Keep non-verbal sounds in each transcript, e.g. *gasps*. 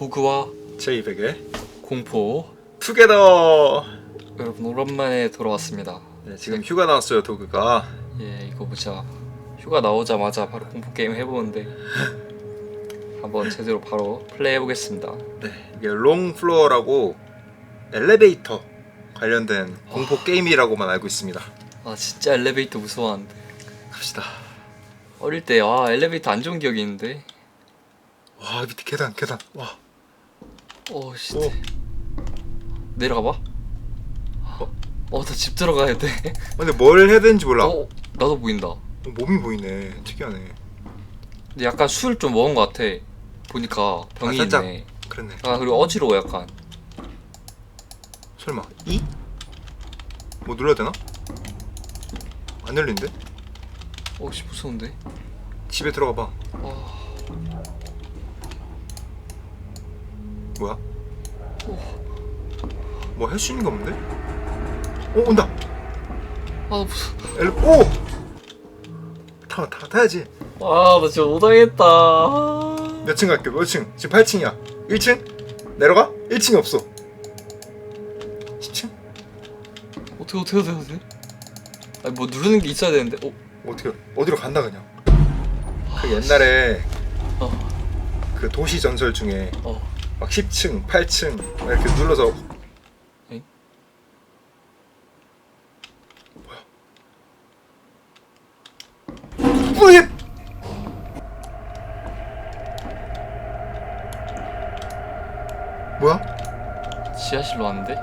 도그와 제200의 공포 투게더! 여러분 오랜만에 돌아왔습니다. 네, 지금 휴가 나왔어요 도그가. 예 이거 보자. 휴가 나오자마자 바로 공포 게임 해보는데 한번 제대로 바로 플레이 해보겠습니다. 네, 이게 롱플로어라고 엘리베이터 관련된 공포 게임이라고만 알고 있습니다. 아 진짜 엘리베이터 무서워하는데. 갑시다. 어릴 때 아 엘리베이터 안 좋은 기억이 있는데. 와 밑에 계단 계단. 와 어 씨. 오. 내려가 봐. 어나 집 들어가야 돼. 근데 뭘 해야 되는지 몰라 어 나도 보인다. 어, 몸이 보이네 특이하네 근데 약간 술 좀 먹은 것 같아. 보니까 병이 아, 살짝. 있네. 그랬네 아 그리고 어지러워 약간. 설마 이? 뭐 눌러야 되나? 안 열린데? 어 씨 무서운데. 집에 들어가 봐아 뭐야? 뭐 할 수 있는 게 없는데? 어 온다 아 무서. 엘리 오! 타, 타, 타야지 아나 진짜 못하겠다. 몇층 갈게 몇 층? 지금 8층이야 1층? 내려가? 1층이 없어 10층? 어떻게 어떻게 어떻게 어떻게? 아니 뭐 누르는 게 있어야 되는데. 어 어떻게 어디로 간다 그냥 그 옛날에 어. 그 도시 전설 중에 어. 막 10층, 8층 막 이렇게 눌러서 엥? 뭐야? 뭐야? 지하실로 왔는데?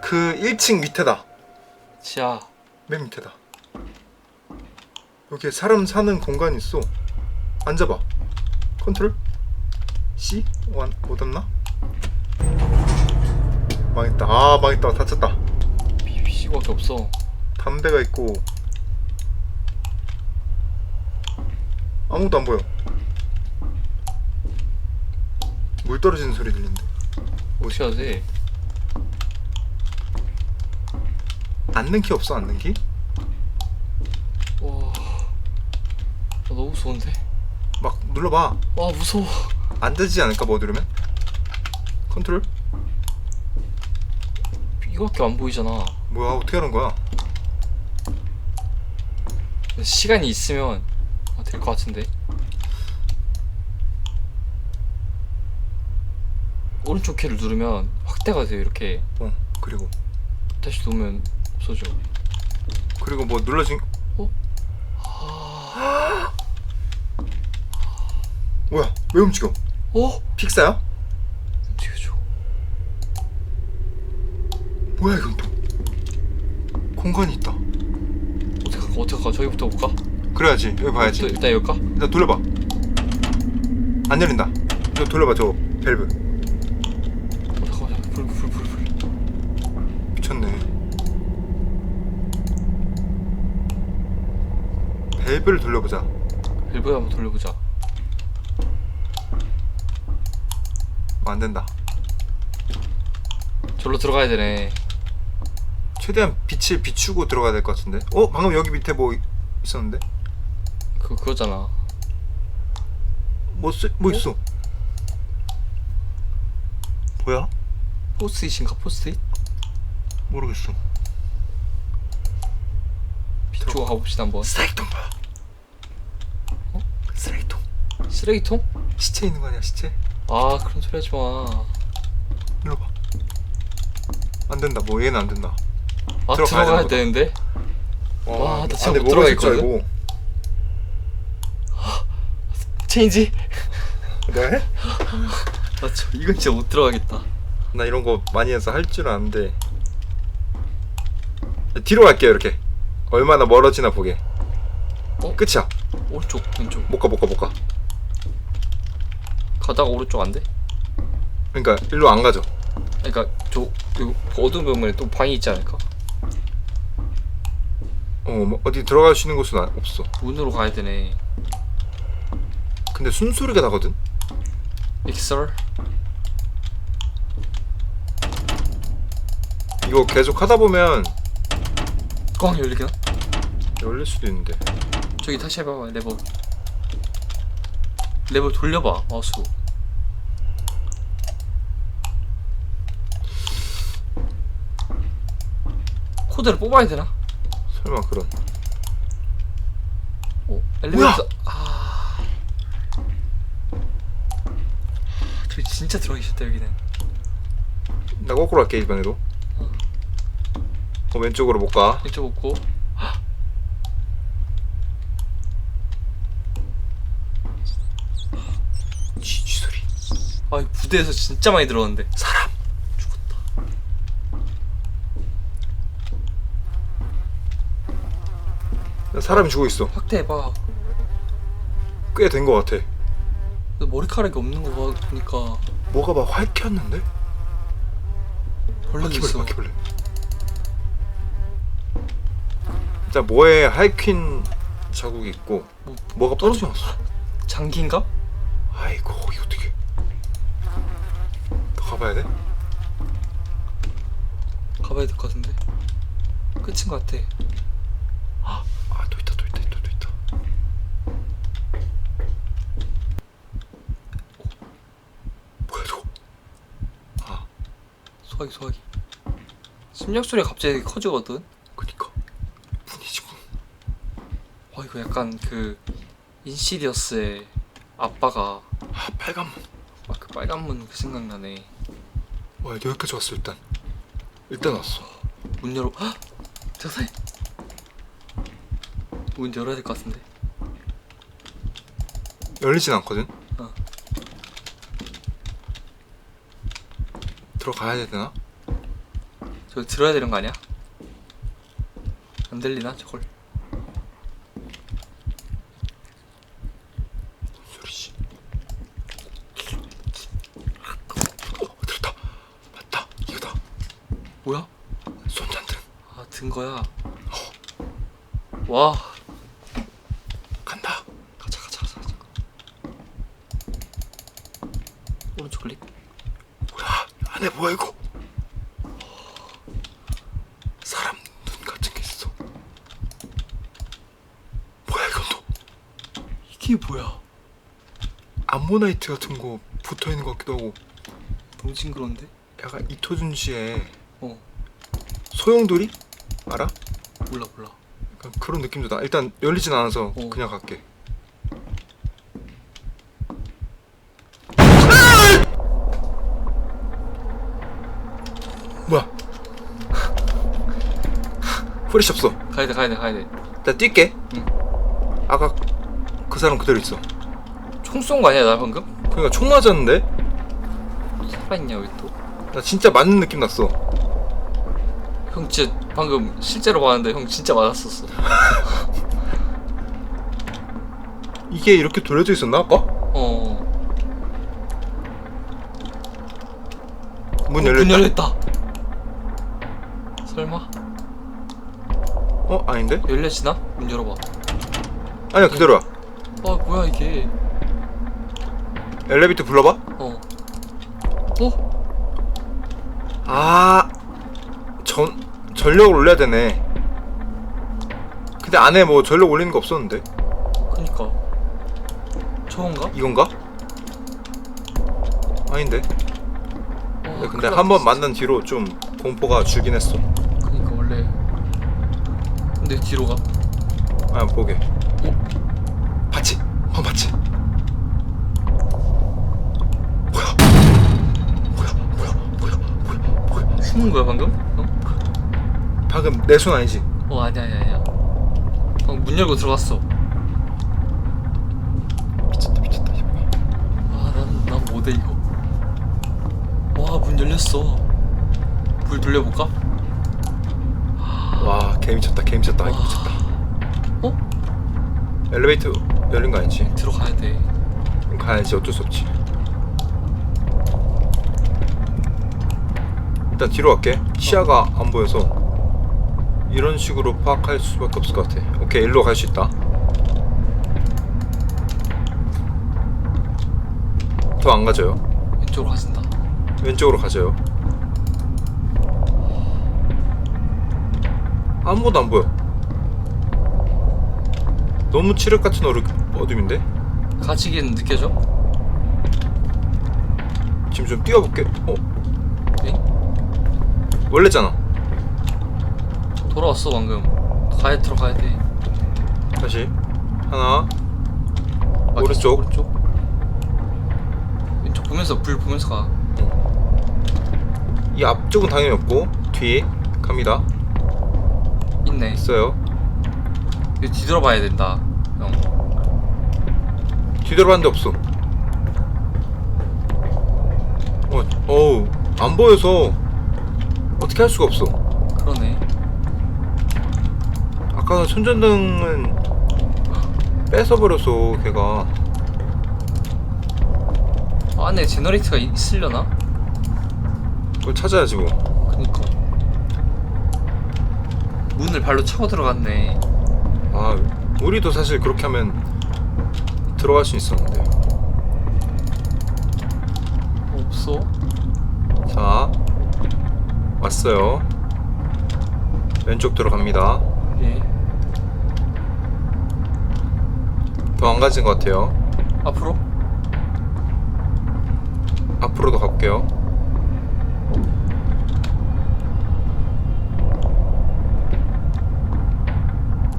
그 1층 밑에다 지하. 맨 밑에다 여기 사람 사는 공간이 있어 앉아봐 컨트롤 C? 완, 못 왔나? 망했다 아 망했다 다쳤다 PC밖에 없어. 담배가 있고 아무것도 안 보여 물 떨어지는 소리 들리는데 어떻게 돼? 앉는 키 없어 앉는 키? 와. 나 너무 무서운데? 막 눌러봐 와 무서워. 안 되지 않을까 뭐 누르면? 컨트롤? 이거밖에 안 보이잖아. 뭐야 어떻게 하는 거야? 시간이 있으면 아, 될것 같은데. 오른쪽 키를 누르면 확대가 돼요 이렇게 어 그리고 다시 놓으면 없어져. 그리고 뭐 눌러진 어? 뭐야 왜 움직여? 어? 픽사야? 움직여줘. 뭐야 이건 또 공간이 있다 어떻게 갈까? 어떻게 갈까? 저기부터 볼까? 그래야지 여기 봐야지 일단, 일단 여기까? 일단 돌려봐 안 열린다 저 돌려봐 저 밸브 어, 잠깐만, 불, 불, 불, 불. 미쳤네 밸브를 돌려보자 밸브 한번 돌려보자. 어, 안 된다 절로 들어가야 되네. 최대한 빛을 비추고 들어가야 될 것 같은데 어? 방금 여기 밑에 뭐 있었는데? 그 그거잖아. 뭐, 쓰, 뭐 있어 뭐야? 포스트잇인가 포스트잇? 모르겠어 비추고 가봅시다 한번. 쓰레기통 봐 어? 쓰레기통 쓰레기통? 시체 있는 거 아니야 시체? 아 그런 소리 하지 마. 눌러봐 안 된다 뭐 얘는 안 된다 아 들어가야 들어가야 되나 되는데. 와, 와, 나 진짜 못줄 들어가겠거든? 알고. 체인지. 내가 해? 아저 이건 진짜 못 들어가겠다. 나 이런 거 많이 해서 할 줄 아는데 뒤로 갈게요 이렇게 얼마나 멀어지나 보게 어? 끝이야 오른쪽 왼쪽. 못 가 못 가 못 가 가다가 오른쪽 안 돼? 그러니까 일로 안 가죠 그러니까 저 요, 어두운 부분에 또 방이 있지 않을까? 어 뭐, 어디 들어갈 수 있는 곳은 아- 없어 문으로 가야 되네. 근데 숨소리가 나거든 믹서? 이거 계속 하다 보면 꽝 열리나? 열릴 수도 있는데 저기 다시 해봐봐 레버. 레버 돌려봐 마우스. 코드를 뽑아야 되나? 설마 그런 어, 엘리베이터. 아. 저기 진짜 들어가기 싫다 여기는. 나 거꾸로 할게 이번에도 어 왼쪽으로 못가 왼쪽 없고. 쥐쥐 *gasps* 소리 아, 이 부대에서 진짜 많이 들어갔는데. 사람 죽었다. 나 사람이 죽어 있어 확대해봐. 꽤된거 같아 근데 머리카락이 없는 거 봐- 보니까 뭐가 막 활켰는데? 벌레도 바퀴벌레 있어. 바퀴벌레 일단 뭐에 할퀸 자국이 있고 뭐, 뭐가 떨어져 나왔어 장기인가? 아이고 이거 어떻게 더 가봐야 돼? 가봐야 될 것 같은데. 끝인 것 같아. 아 또 있다 또 있다 또, 또 있다 뭐야 저거 아 소화기 소화기. 심장 소리가 갑자기 커지거든. 그니까 분이지 분와 이거 약간 그 인시디어스의 아빠가 아 빨간 문 막그 빨간 문그 생각나네. 와 여기까지 왔어 일단 일단 왔어 문 열어. 헉! 자살. 문 열어야 될 것 같은데. 열리진 않거든 어. 들어가야 되나? 저 들어야 되는 거 아니야? 안 들리나 저걸? 소리지? 어 들었다 맞다 이거다 뭐야? 손전등 아 든 거야. 와 간다 가자 가자 가자 가자. 오른쪽 클릭. 뭐야 이거 사람 눈 같은 게 있어 뭐야 이건 또 이게 뭐야? 암모나이트 같은 거 붙어 있는 것 같기도 하고 너무 징그러운데? 약간 이토준 씨의 어 소용돌이 알아? 몰라 몰라. 약간 그런 느낌도 나 일단 열리진 않아서 어. 그냥 갈게 뭐야 프레시 없어 가야 돼 가야 돼 가야 돼. 나 뛸게 응. 아까 그 사람 그대로 있어 총 쏜 거 아니야 나 방금? 그러니까 총 맞았는데 살아있냐 왜 또? 나 진짜 맞는 느낌 났어 형 진짜 방금 실제로 봤는데 형 진짜 맞았었어. *laughs* 이게 이렇게 돌려져 있었나 아까? 어. 문문 열렸다 열렸다. 설마 어? 아닌데? 열려 지나? 문 열어봐. 아니야 그대로야 아 뭐야 이게? 엘리베이터 불러봐 어. 어? 아, 전 전력을 올려야 되네. 근데 안에 뭐 전력 올리는 거 없었는데 그니까. 저건가? 이건가? 아닌데. 어, 근데 큰일 한 번 났어, 만난 뒤로 좀 공포가 줄긴 했어. 근데 뒤로 가. 아, 보게. 봤지? 어, 봤지? 뭐야? 뭐야? 뭐야? 뭐야? 뭐야? 뭐야? 숨은 거야 방금? 어? 방금 내 손 아니지? 어 아니야 아니야 아니야. 방금 문 열고 들어갔어. 미쳤다, 미쳤다. 이거. 아난난 못해 이거. 와 문 열렸어. 불 돌려볼까? 와, 개 미쳤다, 개 미쳤다, 이거 와. 미쳤다. 어? 엘리베이터 열린 거 아니지? 들어가야 돼. 그럼 가야지 어쩔 수 없지 일단 뒤로 갈게 시야가 안 보여서 이런 식으로 파악할 수밖에 없을 것 같아 오케이 일로 갈 수 있다 더 안 가져요 왼쪽으로 가진다. 왼쪽으로 가져요 아무것도 안 보여. 너무 칠흑 같은 어루, 어둠인데? 가지기는 느껴져? 지금 좀 뛰어볼게. 어? 엥? 원래잖아. 돌아왔어 방금. 가야 들어가야 돼. 다시. 하나. 아, 오른쪽. 오른쪽? 왼쪽 보면서 불 보면서 가. 이 앞쪽은 당연히 없고 뒤에 갑니다 있네. 있어요. 이거 뒤돌아봐야 된다 형. 뒤돌아봤는데 없어. 어, 어우 안 보여서 어떻게 할 수가 없어. 그러네. 아까 손전등은 뺏어버려서 걔가. 안에 제너레이터가 있- 있으려나? 그걸 찾아야지 뭐. 그니까 문을 발로 차고 들어갔네 아, 우리도 사실 그렇게 하면 들어갈 수 있었는데. 없어 자, 왔어요. 왼쪽 들어갑니다. 예 더 안 가진 것 같아요. 앞으로? 앞으로도 갈게요.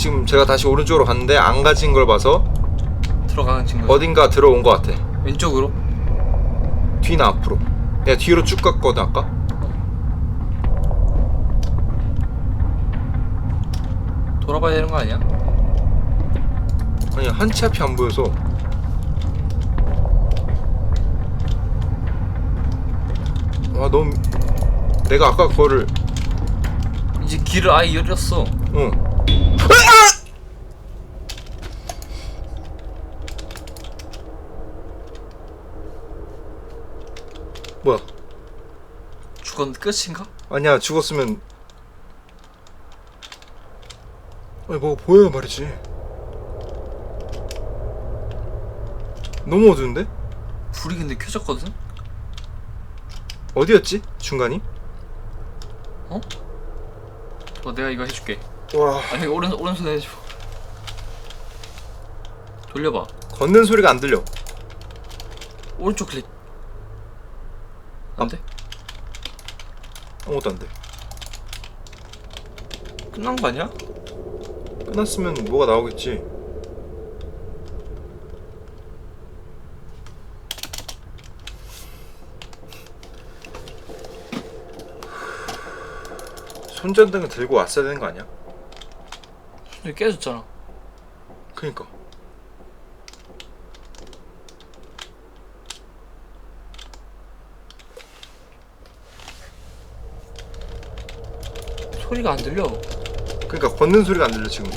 지금 제가 다시 오른쪽으로 갔는데 안 가진 걸 봐서 들어가는 친구 어딘가 들어온 것 같아. 왼쪽으로? 뒤나 앞으로. 내가 뒤로 쭉 갔거든 아까. 돌아봐야 되는 거 아니야? 아니 한 치 앞이 안 보여서 와 너무 내가 아까 그거를 이제 길을 아예 열었어 응 뭐야 죽었 끝인가? 아니야 죽었으면 아니 뭐 보여야 말이지 너무 어두운데? 불이 근데 켜졌거든? 어디였지? 중간이? 어? 어 내가 이거 해줄게 와 아니 오른, 오른손 해줘 돌려봐 걷는 소리가 안 들려 오른쪽 클릭 안 돼? 아무것도 안 돼 끝난 거 아니야? 끝났으면 뭐가 나오겠지. 손전등을 들고 왔어야 되는 거 아니야? 여기 깨졌잖아 그니까. 소리가 안 들려 그니까 걷는 소리가 안 들려 지금.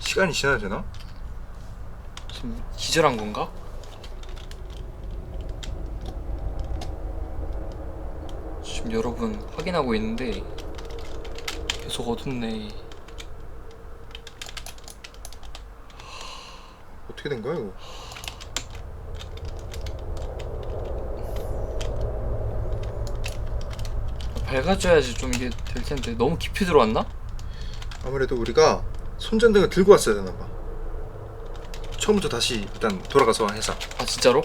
시간이 지나야 되나? 지금 기절한 건가? 지금 여러분 확인하고 있는데 계속 어둡네 어떻게 된 거야 이거? 밝아져야지 좀 이게 될 텐데 너무 깊이 들어왔나? 아무래도 우리가 손전등을 들고 왔어야 되나 봐. 처음부터 다시 일단 돌아가서 해서. 아 진짜로?